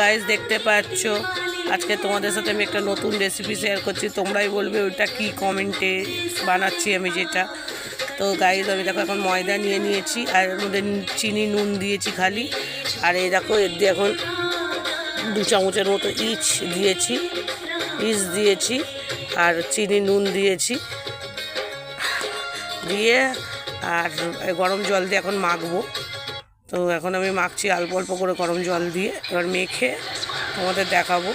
Guys দেখতে পাচ্ছ। আজকে তোমাদের সাথে আমি একটা নতুন রেসিপি শেয়ার করছি। তোমরাই বলবে ওইটা কি কমেন্টে বানাচ্ছি আমি যেটা। তো গাইজ আমি দেখো এখন ময়দা নিয়ে নিয়েছি আর এর চিনি নুন দিয়েছি খালি। আর এই দেখো, এর দিয়ে এখন দু চামচের মতো ইচ দিয়েছি। ইচ দিয়েছি আর চিনি নুন দিয়েছি। দিয়ে আর গরম জল দিয়ে এখন মাখবো। তো এখন আমি মাখছি অল্প অল্প করে গরম জল দিয়ে। এবার মেখে তোমাদের দেখাবো।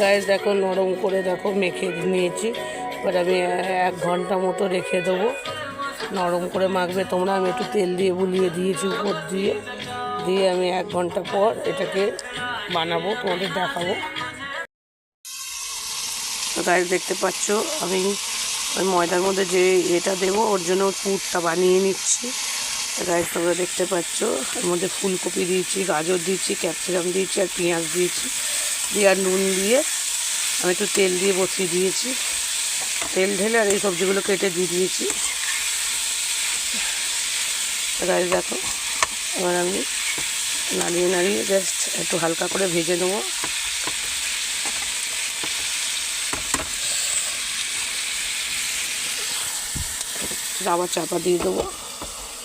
গায়ে দেখো, নরম করে দেখো মেখে নিয়েছি। এবার আমি এক ঘণ্টা মতো রেখে দেবো। নরম করে মাখবে তোমরা। আমি একটু তেল দিয়ে বুলিয়ে দিয়েছি উপর দিয়ে। দিয়ে আমি এক ঘণ্টা পর এটাকে বানাবো, তোমাদের দেখাবো। তো গায়ে দেখতে পাচ্ছ, আমি ওই ময়দার মধ্যে যে এটা দেবো, ওর জন্য পুরটা বানিয়ে নিচ্ছি। গায়ে তোমরা দেখতে পাচ্ছ, এর মধ্যে ফুলকপি দিয়েছি, গাজর দিয়েছি ক্যাপসিকাম দিয়েছি আর পেঁয়াজ দিয়েছি। দিয়ে আর নুন দিয়ে আমি একটু তেল দিয়ে বসিয়ে দিয়েছি। তেল ঢেলে আর এই সবজিগুলো কেটে দিয়ে দিয়েছি। গায়ে দেখো, এবার আমি নাড়িয়ে নাড়িয়ে জাস্ট একটু হালকা করে ভেজে নেব। আবার চাপা দিয়ে দেবো।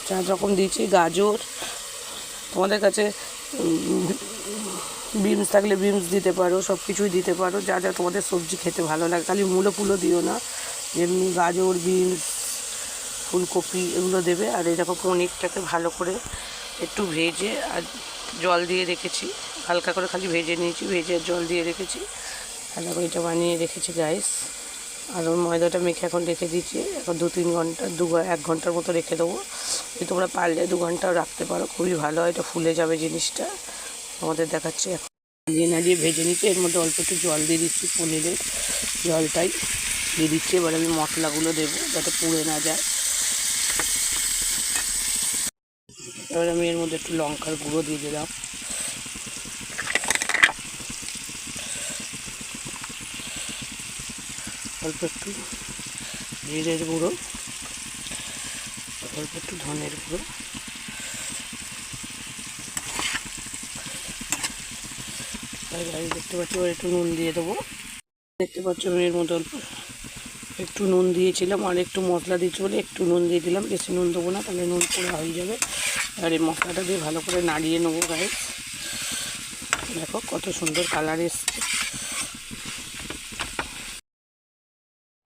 চার রকম দিয়েছি গাজর, তোমাদের কাছে বিনস থাকলে বিনস দিতে পারো সব কিছুই দিতে পারো, যা যা তোমাদের সবজি খেতে ভালো লাগে। খালি মূলো ফুলো দিও না, যেমনি গাজর, বিনস, ফুলকপি এগুলো দেবে। আর এরকম পনিরটাকে ভালো করে একটু ভেজে আর জল দিয়ে রেখেছি। হালকা করে খালি ভেজে নিয়েছি, ভেজে জল দিয়ে রেখেছি। ভালো করে এটা বানিয়ে রেখেছি গাইস আর ময়দাটা মেখে এখন রেখে দিচ্ছি এখন দু তিন ঘণ্টা, দু এক ঘণ্টার মতো রেখে দেবো। যদি তোমরা পারলে দু ঘন্টাও রাখতে পারো, খুবই ভালো হয়, এটা ফুলে যাবে জিনিসটা। আমাদের দেখাচ্ছি এখন। নাড়িয়ে নাড়িয়ে ভেজে নিচ্ছি, এর মধ্যে অল্প একটু জল দিয়ে দিচ্ছি পনিরের জলটাই। দিয়ে দিচ্ছি, এবার আমি মশলাগুলো দেবো যাতে পুড়ে না যায়। এবার আমি এর মধ্যে একটু লঙ্কার গুঁড়ো দিয়ে দিলাম। অল্প একটু জিরের গুঁড়ো, অল্প একটু ধনের গুঁড়ো। গাড়ি দেখতে পাচ্ছি একটু নুন দিয়ে দেবো। দেখতে পাচ্ছ আমি এর মধ্যে অল্প একটু নুন দিয়েছিলাম, আর একটু মশলা দিয়েছি বলে একটু নুন দিয়ে দিলাম। বেশি নুন দেবো না, তাহলে নুন পোড়া হয়ে যাবে। আর এই মশলাটা দিয়ে ভালো করে নাড়িয়ে নেব গায়ে দেখো কত সুন্দর কালার এসছে।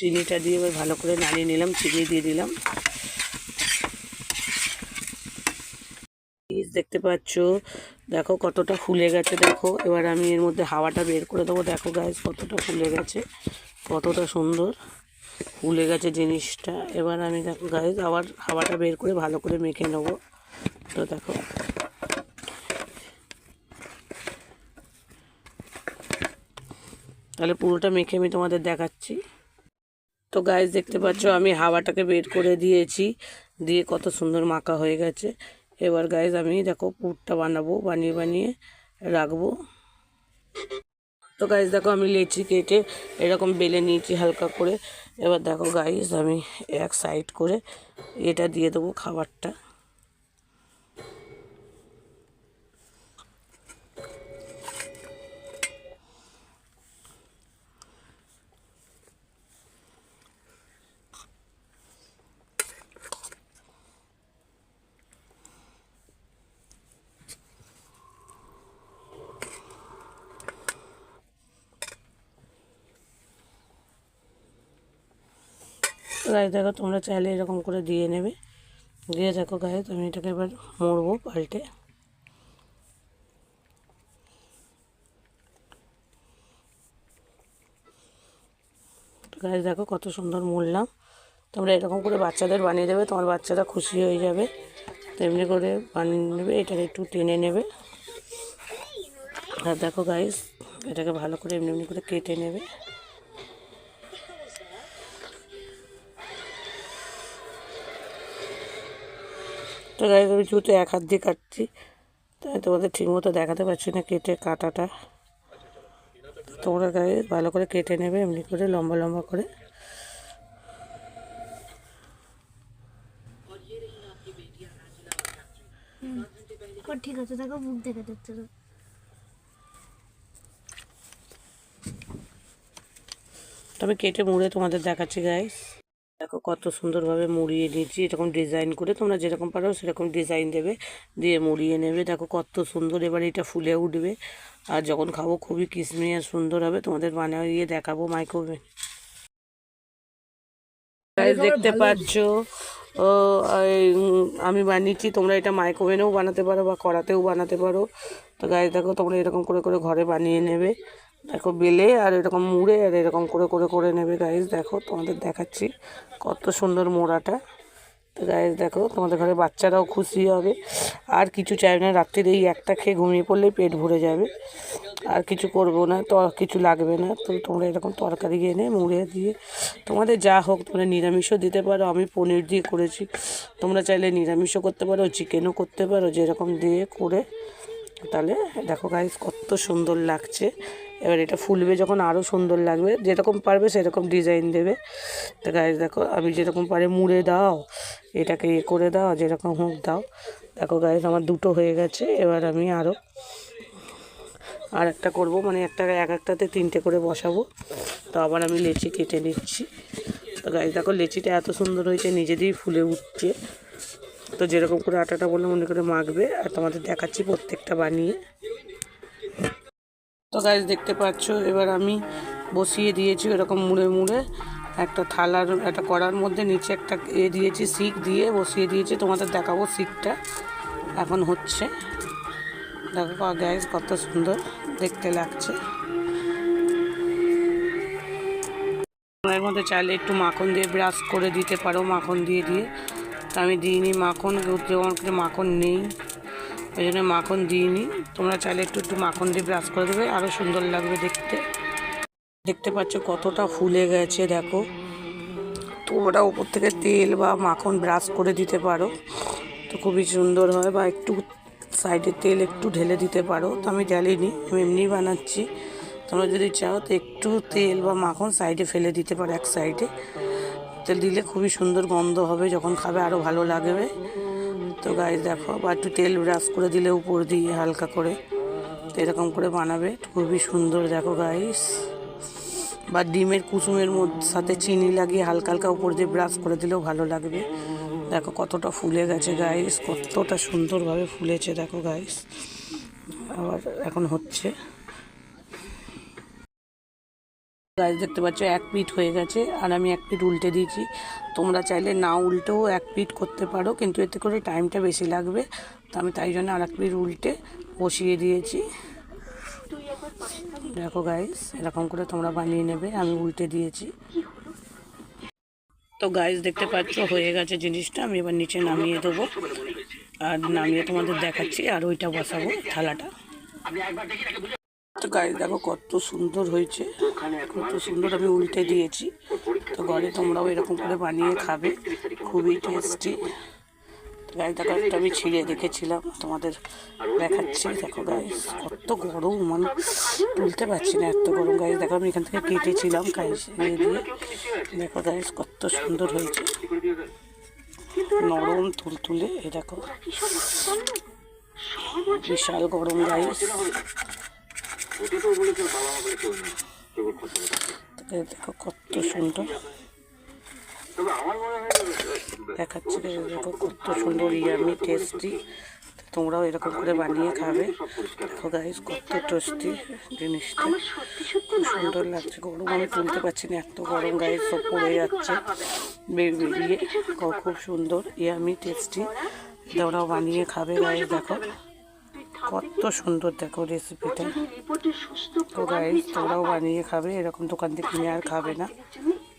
চিনিটা দিয়ে এবার ভালো করে নাড়িয়ে নিলাম চিনি দিয়ে দিলাম। দেখতে পাচ্ছ, দেখো কতটা ফুলে গেছে, দেখো। এবার আমি এর মধ্যে হাওয়াটা বের করে দেবো। দেখো গাছ কতটা ফুলে গেছে, কতটা সুন্দর ফুলে গেছে জিনিসটা। এবার আমি দেখো গাছ আবার হাওয়াটা বের করে ভালো করে মেখে নেব। তো দেখো। তাহলে পুরোটা মেখে আমি তোমাদের দেখাচ্ছি। তো গাইজ দেখতে পাচ্ছ আমি হাওয়াটাকে বের করে দিয়েছি। দিয়ে কত সুন্দর মাখা হয়ে গেছে। এবার গাইজ আমি দেখো পুরটা বানাবো, বানিয়ে বানিয়ে রাখব। তো গাইজ দেখো আমি লেচি কেটে এরকম বেলে নিয়েছি হালকা করে। এবার দেখো গাইজ আমি এক সাইড করে এটা দিয়ে দেবো খাবারটা। গায়ে দেখো তোমরা চাইলে এরকম করে দিয়ে নেবে। দিয়ে দেখো গায়ে আমি এটাকে এবার মরবো পাল্টে। গায়ে দেখো কত সুন্দর মুড়লাম। তোমরা এরকম করে বাচ্চাদের বানিয়ে দেবে, তোমার বাচ্চারা খুশি হয়ে যাবে। তেমনি করে বানিয়ে নেবে, এটাকে একটু টেনে নেবে। আর দেখো গাইস এটাকে ভালো করে এমনি এমনি করে কেটে নেবে। তো গাইস আমি যেহেতু এক হাত দিয়ে কাটছি। তাই তোমাদের ঠিক মতো দেখাতে পারছি না কেটে কাটাটা। তোমরা গায়ে ভালো করে কেটে নেবে এমনি করে লম্বা লম্বা করে। ঠিক আছে দেখো মুখ দেখে তবে কেটে মুড়ে তোমাদের দেখাচ্ছি গাইস দেখো কত সুন্দরভাবে মুড়িয়ে নিয়েছি। এরকম ডিজাইন করে তোমরা যেরকম পারো সেরকম ডিজাইন দেবে দিয়ে মুড়িয়ে নেবে। দেখো কত সুন্দর এবার এটা ফুলে উঠবে। আর যখন খাব খুবই কিসমি আর সুন্দর হবে তোমাদের বানিয়ে দেখাবো মাইক্রোওভেন দেখতে পাচ্ছ? আমি বানিয়েছি তোমরা এটা মাইক্রোওভেনেও বানাতে পারো বা কড়াতেও বানাতে পারো। তো গাইস দেখো তোমরা এরকম করে করে ঘরে বানিয়ে নেবে। দেখো বেলে আর এরকম মুড়ে আর এরকম করে করে করে নেবে। গাইস দেখো, তোমাদের দেখাচ্ছি কত সুন্দর মোড়াটা। তো গাইস দেখো, তোমাদের ঘরে বাচ্চারাও খুশি হবে। আর কিছু চাইবে না, রাত্রির এই একটা খেয়ে ঘুমিয়ে পড়লেই পেট ভরে যাবে। আর কিছু করব না, তো, কিছু লাগবে না। তো তোমরা এরকম তরকারি এনে মুড়ে দিয়ে, তোমাদের যা হোক তোমরা নিরামিষও দিতে পারো। আমি পনির দিয়ে করেছি। তোমরা চাইলে নিরামিষও করতে পারো, চিকেনও করতে পারো, যেরকম দিয়ে করে। তাহলে দেখো গাইস কত সুন্দর লাগছে। এবার এটা ফুলবে যখন আরও সুন্দর লাগবে। যেরকম পারবে সেরকম ডিজাইন দেবে। তো গাইস দেখো, আমি যেরকম পারে মুড়ে দাও, এটাকে ইয়ে করে দাও যেরকম হোক দাও। দেখো গাইস আমার দুটো হয়ে গেছে, এবার আমি আরও আর একটা করব মানে একটা, এক একটাতে তিনটে করে বসাবো। তো আবার আমি লেচি কেটে নিচ্ছি। তো গাইস দেখো, লেচিটা এত সুন্দর হয়েছে নিজেদেরই ফুলে উঠছে। তো যেরকম করে আটাটা বললে মনে করে মাখবে, আর তোমাদের দেখাচ্ছি প্রত্যেকটা বানিয়ে। তো গাছ দেখতে পাচ্ছ, এবার আমি বসিয়ে দিয়েছি এরকম মুড়ে মুড়ে একটা থালার, একটা কড়ার মধ্যে, নিচে একটা এ দিয়েছি, শিক দিয়ে বসিয়ে দিয়েছি, তোমাদের দেখাবো শিকটা এখন হচ্ছে। দেখো গ্যাস কত সুন্দর দেখতে লাগছে। এর মধ্যে চাইলে একটু মাখন দিয়ে ব্রাশ করে দিতে পারো, মাখন দিয়ে দিয়ে। তা আমি দিইনি, মাখন আমার মাখন নেই। ওই জন্য মাখন দিইনি। তোমরা চাইলে একটু একটু মাখন দিয়ে ব্রাশ করে দেবে আরও সুন্দর লাগবে দেখতে। দেখতে পাচ্ছ কতটা ফুলে গেছে, দেখো। তোমরা উপর থেকে তেল বা মাখন ব্রাশ করে দিতে পারো। তো খুবই সুন্দর হয়, বা একটু সাইডে তেল একটু ঢেলে দিতে পারো। তো আমি ঢালিনি, আমি এমনি বানাচ্ছি। তোমরা যদি চাও তো একটু তেল বা মাখন সাইডে ফেলে দিতে পারো এক সাইডে। তেল দিলে খুবই সুন্দর গন্ধ হবে, যখন খাবে আরও ভালো লাগবে। তো গাইস দেখো, বা একটু তেল ব্রাশ করে দিলে উপর দিয়ে হালকা করে। তো এরকম করে বানাবে, খুবই সুন্দর, দেখো গাইস বা ডিমের কুসুমের মধ্যে সাথে চিনি লাগিয়ে হালকা হালকা উপর দিয়ে ব্রাশ করে দিলেও ভালো লাগবে। দেখো কতটা ফুলে গেছে গাইস কতটা সুন্দরভাবে ফুলেছে, দেখো গাইস আবার এখন হচ্ছে। গাছ দেখতে পাচ্ছ এক পিট হয়ে গেছে, আর আমি এক পিট উল্টে দিয়েছি। তোমরা চাইলে না উল্টেও এক পিট করতে পারো, কিন্তু এতে করে টাইমটা বেশি লাগবে। তো আমি তাই জন্য আর এক পিট উল্টে বসিয়ে দিয়েছি। দেখো গাইস এরকম করে তোমরা বানিয়ে নেবে, আমি উল্টে দিয়েছি। তো গাইস দেখতে পাচ্ছ হয়ে গেছে জিনিসটা, আমি এবার নিচে নামিয়ে দেবো। আর নামিয়ে তোমাদের দেখাচ্ছি, আর ওইটা বসাবো থালাটা। তো গাইস দেখো কত সুন্দর হয়েছে। কত সুন্দর আমি উল্টে দিয়েছি। তো ঘরে তোমরাও এরকম করে বানিয়ে খাবে। খুবই টেস্টি গাইস দেখো একটা আমি ছিঁড়ে রেখেছিলাম তোমাদের দেখাচ্ছি। দেখো গাইস কত গরম মানে তুলতে পারছি না এত গরম গাইস দেখো আমি এখান থেকে কেটেছিলাম ইয়ে দিয়ে। দেখো গাইস কত সুন্দর হয়েছে। নরম তুলতুলে এ দেখো। বিশাল গরম গাইস তাকে দেখো কত সুন্দর। দেখাচ্ছি দেখো কত সুন্দর ইয়ামি টেস্টি তোমরাও এরকম করে বানিয়ে খাবে। দেখো গাইস কত টেস্টি জিনিসটা। খুব সুন্দর লাগছে গরম আমি তুলতে পারছি না এত গরম গাইস সব পড়ে যাচ্ছে। বেরিয়ে খুব সুন্দর ইয়ামি টেস্টি তোমরাও বানিয়ে খাবে গাইস দেখো। কত সুন্দর দেখো রেসিপিটা তো গাইস তোমরাও বানিয়ে খাবে, এরকম দোকান থেকে কিনে আর খাবে না।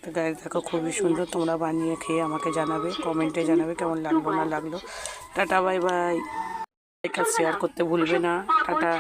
তো গাইস দেখো খুবই সুন্দর, তোমরা বানিয়ে খেয়ে আমাকে জানাবে, কমেন্টে জানাবে কেমন লাগল, না লাগল। টাটা বাই বাই শেয়ার করতে ভুলবে না। টাটা।